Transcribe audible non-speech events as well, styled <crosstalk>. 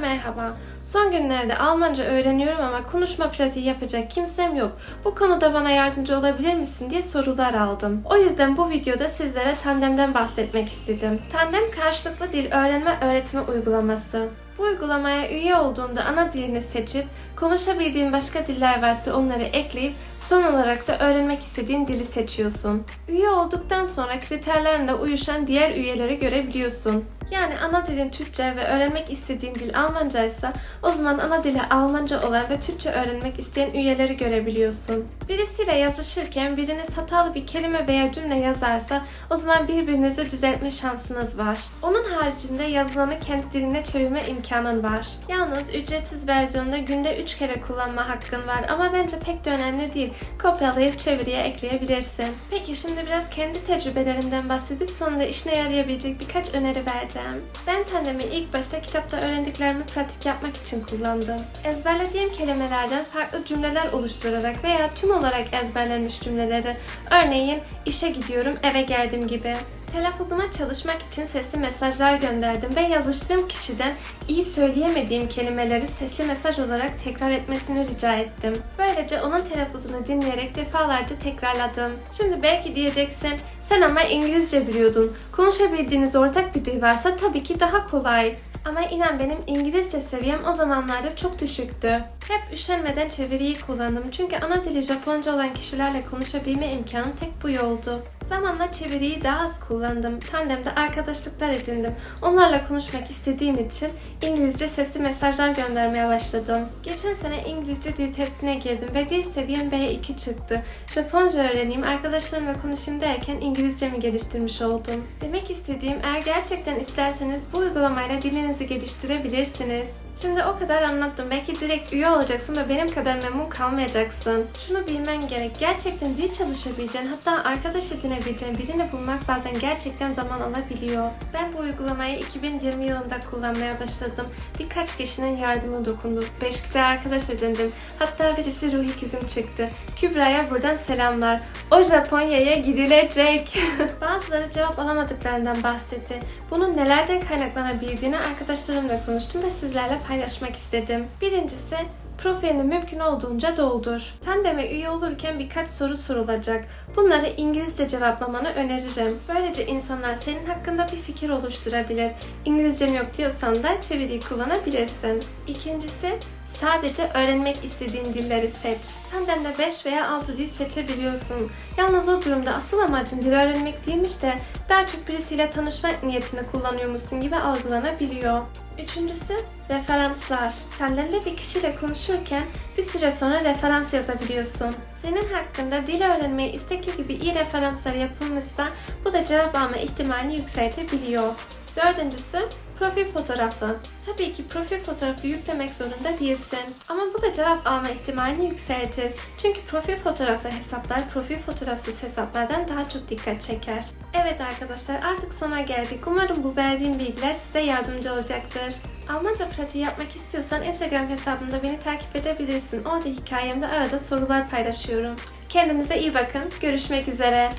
Merhaba. Son günlerde Almanca öğreniyorum ama konuşma pratiği yapacak kimsem yok. Bu konuda bana yardımcı olabilir misin diye sorular aldım. O yüzden bu videoda sizlere Tandem'den bahsetmek istedim. Tandem karşılıklı dil öğrenme öğretme uygulaması. Bu uygulamaya üye olduğunda ana dilini seçip konuşabildiğin başka diller varsa onları ekleyip son olarak da öğrenmek istediğin dili seçiyorsun. Üye olduktan sonra kriterlerle uyuşan diğer üyeleri görebiliyorsun. Yani ana dilin Türkçe ve öğrenmek istediğin dil Almanca ise o zaman ana dili Almanca olan ve Türkçe öğrenmek isteyen üyeleri görebiliyorsun. Birisiyle yazışırken biriniz hatalı bir kelime veya cümle yazarsa o zaman birbirinizi düzeltme şansınız var. Onun haricinde yazılanı kendi diline çevirme imkanın var. Yalnız ücretsiz versiyonda günde 3 kere kullanma hakkın var ama bence pek de önemli değil. Kopyalayıp çeviriye ekleyebilirsin. Peki şimdi biraz kendi tecrübelerimden bahsedip sonra işine yarayabilecek birkaç öneri vereceğim. Ben Tandem'i ilk başta kitapta öğrendiklerimi pratik yapmak için kullandım. Ezberlediğim kelimelerden farklı cümleler oluşturarak veya tüm olarak ezberlenmiş cümleleri, örneğin işe gidiyorum, eve geldim gibi. Telaffuzuma çalışmak için sesli mesajlar gönderdim ve yazıştığım kişiden iyi söyleyemediğim kelimeleri sesli mesaj olarak tekrar etmesini rica ettim. Böylece onun telaffuzunu dinleyerek defalarca tekrarladım. Şimdi belki diyeceksin, sen ama İngilizce biliyordun. Konuşabildiğiniz ortak bir dil varsa tabii ki daha kolay. Ama inan benim İngilizce seviyem o zamanlarda çok düşüktü. Hep üşenmeden çeviriyi kullandım çünkü ana dili Japonca olan kişilerle konuşabilme imkanım tek bu yoldu. Zamanla çeviriyi daha az kullandım. Tandemde arkadaşlıklar edindim. Onlarla konuşmak istediğim için İngilizce sesli mesajlar göndermeye başladım. Geçen sene İngilizce dil testine girdim ve dil seviyem B2 çıktı. Japonca öğreneyim, arkadaşlarımla konuşayım derken İngilizcemi geliştirmiş oldum. Demek istediğim eğer gerçekten isterseniz bu uygulamayla dilinizi geliştirebilirsiniz. Şimdi o kadar anlattım. Belki direkt üye olacaksın ve benim kadar memnun kalmayacaksın. Şunu bilmen gerek. Gerçekten dil çalışabileceğin, hatta arkadaş edinebileceğin birini bulmak bazen gerçekten zaman alabiliyor. Ben bu uygulamayı 2020 yılında kullanmaya başladım. Birkaç kişinin yardımı dokundu. 5 güzel arkadaş edindim. Hatta birisi ruh ikizim çıktı. Kübra'ya buradan selamlar. O Japonya'ya gidilecek. <laughs> Bazıları cevap alamadıklarından bahsetti. Bunun nelerden kaynaklanabildiğini arkadaşlarımla konuştum ve sizlerle paylaşmak istedim. Birincisi, profilini mümkün olduğunca doldur. Tandem'e üye olurken birkaç soru sorulacak. Bunları İngilizce cevaplamanı öneririm. Böylece insanlar senin hakkında bir fikir oluşturabilir. İngilizcem yok diyorsan da çeviriyi kullanabilirsin. İkincisi, sadece öğrenmek istediğin dilleri seç. Tandem'de 5 veya 6 dil seçebiliyorsun. Yalnız o durumda asıl amacın dil öğrenmek değilmiş de daha çok birisiyle tanışmak niyetini kullanıyormuşsun gibi algılanabiliyor. Üçüncüsü referanslar. Senlerle bir kişiyle konuşurken bir süre sonra referans yazabiliyorsun. Senin hakkında dil öğrenmeye istekli gibi iyi referanslar yapılmışsa bu da cevap alma ihtimalini yükseltebiliyor. Dördüncüsü profil fotoğrafı. Tabii ki profil fotoğrafı yüklemek zorunda değilsin. Ama bu da cevap alma ihtimalini yükseltir. Çünkü profil fotoğraflı hesaplar profil fotoğrafsız hesaplardan daha çok dikkat çeker. Evet arkadaşlar artık sona geldik. Umarım bu verdiğim bilgiler size yardımcı olacaktır. Almanca pratiği yapmak istiyorsan Instagram hesabımda beni takip edebilirsin. Orada hikayemde arada sorular paylaşıyorum. Kendinize iyi bakın. Görüşmek üzere.